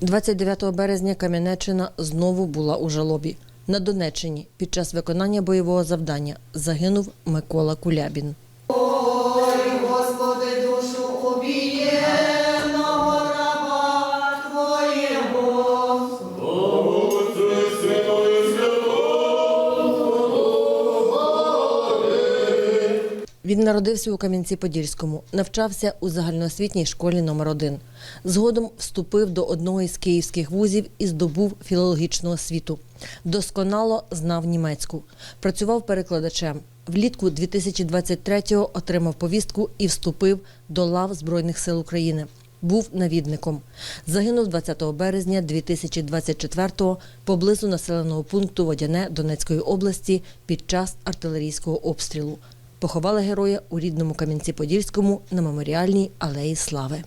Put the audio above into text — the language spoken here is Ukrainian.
29 березня Кам'янеччина знову була у жалобі. На Донеччині під час виконання бойового завдання загинув Микола Кулябін. Він народився у Кам'янці-Подільському, навчався у загальноосвітній школі номер 1 Згодом вступив до одного із київських вузів і здобув філологічну освіту. Досконало знав німецьку. Працював перекладачем. Влітку 2023-го отримав повістку і вступив до лав Збройних сил України. Був навідником. Загинув 20 березня 2024-го поблизу населеного пункту Водяне Донецької області під час артилерійського обстрілу. Поховали героя у рідному Кам'янці-Подільському на меморіальній алеї Слави.